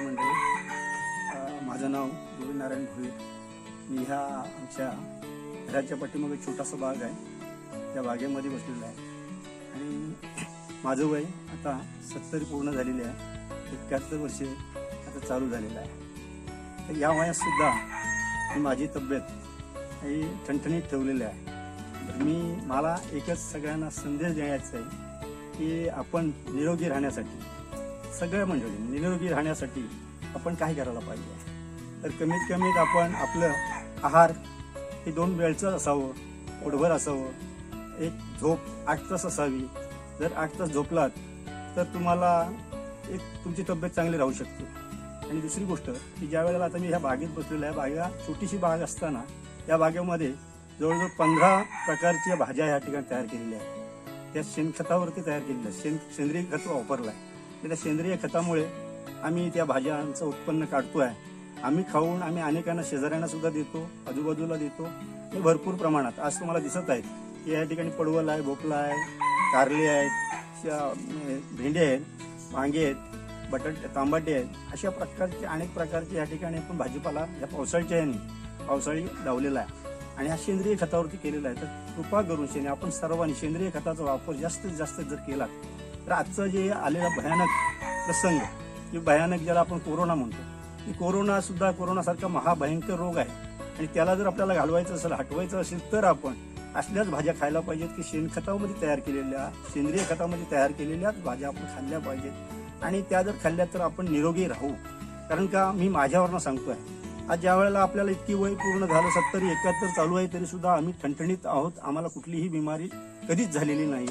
नमस्कार मंडळी. माझं नाव गोविंद नारायण भोईर. मी ह्या आमच्या घराच्या पाठीमागे छोटासा बाग आहे. त्या बागेमध्ये बसलेला आहे. आणि माझं वय आता सत्तरी पूर्ण झालेली आहे. एक्क्याहत्तर वर्षे आता चालू झालेलं आहे. तर या वयात सुद्धा मी माझी तब्येत ही ठणठणीत ठेवलेली आहे. मी मला एकच सगळ्यांना संदेश द्यायचा आहे की आपण निरोगी राहण्यासाठी सगळ्या मंडळी म्हणजे निरोगी राहण्यासाठी आपण काय करायला पाहिजे. तर कमीत कमीत आपण आपलं आहार हे दोन वेळचं असावं पोटभर असावं. एक झोप आठ तास असावी. जर आठ तास झोपलात तर तुम्हाला एक तुमची तब्येत चांगली राहू शकते. आणि दुसरी गोष्ट की ज्या वेळेला आता मी ह्या बागेत बसलेलो आहे बागा छोटीशी बाग असताना या बागेमध्ये जवळजवळ पंधरा प्रकारच्या भाज्या ह्या ठिकाणी तयार केलेल्या आहेत. त्या शेणखतावरती तयार केलेल्या आहेत. शेण सेंद्रिय खत वापरलं आहे त्या सेंद्रिय खतामुळे आम्ही त्या भाज्यांचं उत्पन्न काढतो आहे आम्ही खाऊन आम्ही अनेकांना शेजाऱ्यांना सुद्धा देतो आजूबाजूला देतो. हे भरपूर प्रमाणात आज तुम्हाला दिसत आहे की या ठिकाणी पडवल आहे भोपळा आहे कारले आहेत श- भेंडे आहेत वांगे आहेत बटाटे तांबाटे आहेत. अशा प्रकारचे अनेक प्रकारचे या ठिकाणी आपण भाजीपाला या पावसाळ्याच्या याने पावसाळी लावलेला आहे. आणि हा सेंद्रिय खतावरती केलेला आहे. तर कृपा करून शेने आपण सर्वांनी सेंद्रिय खताचा वापर जास्तीत जास्त जर केला तर आजचं जे आलेला भयानक प्रसंग की भयानक ज्याला आपण कोरोना म्हणतो की कोरोना सुद्धा कोरोनासारखा महाभयंकर रोग आहे. आणि त्याला जर आपल्याला घालवायचं असेल हटवायचं असेल तर आपण असल्याच भाज्या खायला पाहिजेत की शेणखतामध्ये तयार केलेल्या सेंद्रिय खतामध्ये तयार केलेल्याच भाज्या आपण खाल्ल्या पाहिजेत. आणि त्या जर खाल्ल्या तर आपण निरोगी राहू. कारण का मी माझ्यावरनं सांगतोय आज ज्या वेळेला आपल्याला इतकी वय पूर्ण झालं सत्तरी एकाहत्तर चालू आहे तरी सुद्धा आम्ही ठणठणीत आहोत. आम्हाला कुठलीही बिमारी कधीच झालेली नाही.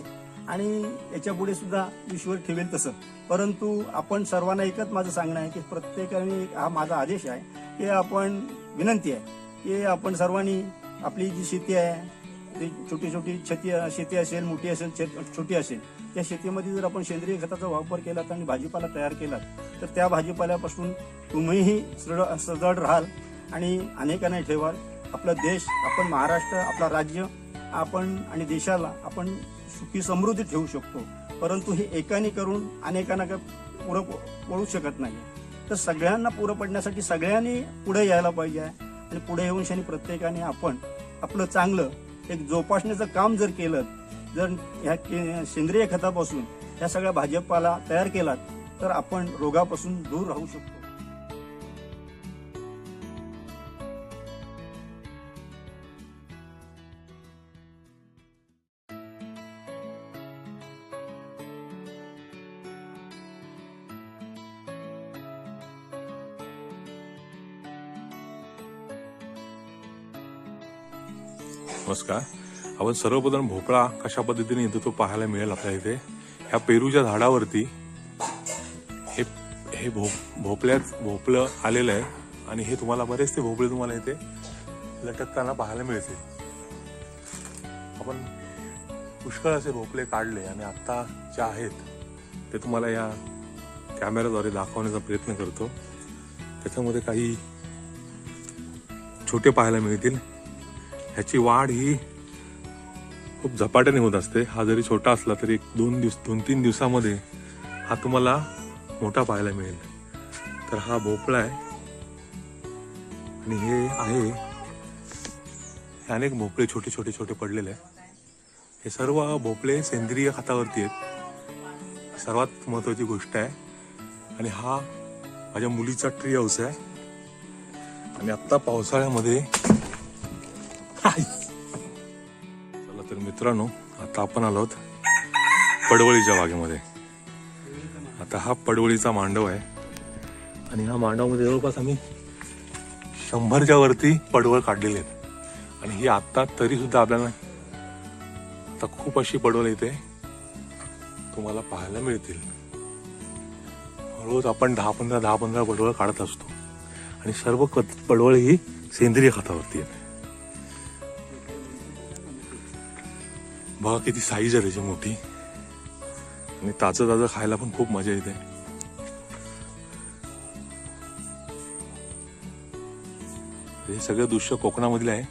आणि याच्यापुढे सुद्धा ईश्वर ठेवेल तसं. परंतु आपण सर्वांना एकच माझं सांगणं आहे की प्रत्येकाने हा माझा आदेश आहे की आपण विनंती आहे की आपण सर्वांनी आपली जी शेती आहे ती छोटी छोटी शेती शेती असेल मोठी असेल छोटी असेल त्या शेतीमध्ये जर आपण सेंद्रिय खताचा वापर केला आणि भाजीपाला तयार केला तर त्या भाजीपाल्यापासून तुम्हीही सृड सजड राहाल आणि अनेकांना ठेवाल. आपला देश आपण महाराष्ट्र आपला राज्य आपण आणि देशाला आपण सुखी समृद्धी ठेवू शकतो. परंतु हे एकाने करून अनेकांना पुरं पडू शकत नाही. तर सगळ्यांना पुरं पडण्यासाठी सगळ्यांनी पुढे यायला पाहिजे आणि पुढे येऊन शनी प्रत्येकाने आपण आपलं चांगलं एक जोपासण्याचं काम जर केलं जर ह्या के- सेंद्रिय खतापासून ह्या सगळ्या भाजपाला तयार केलात तर आपण रोगापासून दूर राहू शकतो. नमस्कार. आपण सर्वप्रथम भोपळा कशा पद्धतीने येतो तो पाहायला मिळेल आपल्या इथे? ह्या पेरूच्या झाडावरती हे हे भो भोपळ्यात भोपळं आलेलं आहे आणि हे तुम्हाला बरेच ते भोपळे तुम्हाला इथे लटकताना पाहायला मिळतील. आपण पुष्कळ असे भोपळे काढले आणि आत्ता जे आहेत ते तुम्हाला या कॅमेऱ्याद्वारे दाखवण्याचा प्रयत्न करतो. त्याच्यामध्ये काही छोटे पाहायला मिळतील. ह्याची वाढ ही खूप झपाट्याने होत असते. हा जरी छोटा असला तरी एक दोन दिवस दोन तीन दिवसामध्ये हा तुम्हाला मोठा पाहायला मिळेल. तर हा भोपळा आहे. आणि हे आहे हे अनेक भोपळे छोटे छोटे छोटे पडलेले आहे हे सर्व भोपळे सेंद्रिय खतावरती आहेत. सर्वात महत्वाची गोष्ट आहे. आणि हा माझ्या मुलीचा ट्री हाऊस आहे. आणि आत्ता पावसाळ्यामध्ये तर मित्रांनो आता आपण आलो आहोत पडवळीच्या बागेमध्ये. आता हा पडवळीचा मांडव आहे. आणि ह्या मांडवामध्ये जवळपास आम्ही शंभरच्या वरती पडवळ काढलेले आहेत. आणि ही आता तरी सुद्धा आपल्याला आता खूप अशी पडवळ इथे तुम्हाला पाहायला मिळतील. रोज आपण दहा पंधरा दहा पंधरा पडवळ काढत असतो. आणि सर्व पडवळ ही सेंद्रिय खतावरती आहे बघा किती साईज आहे त्याची मोठी. आणि ताजं ताजं खायला पण खूप मजा येते. हे सगळं दृश्य कोकणामधलं आहे.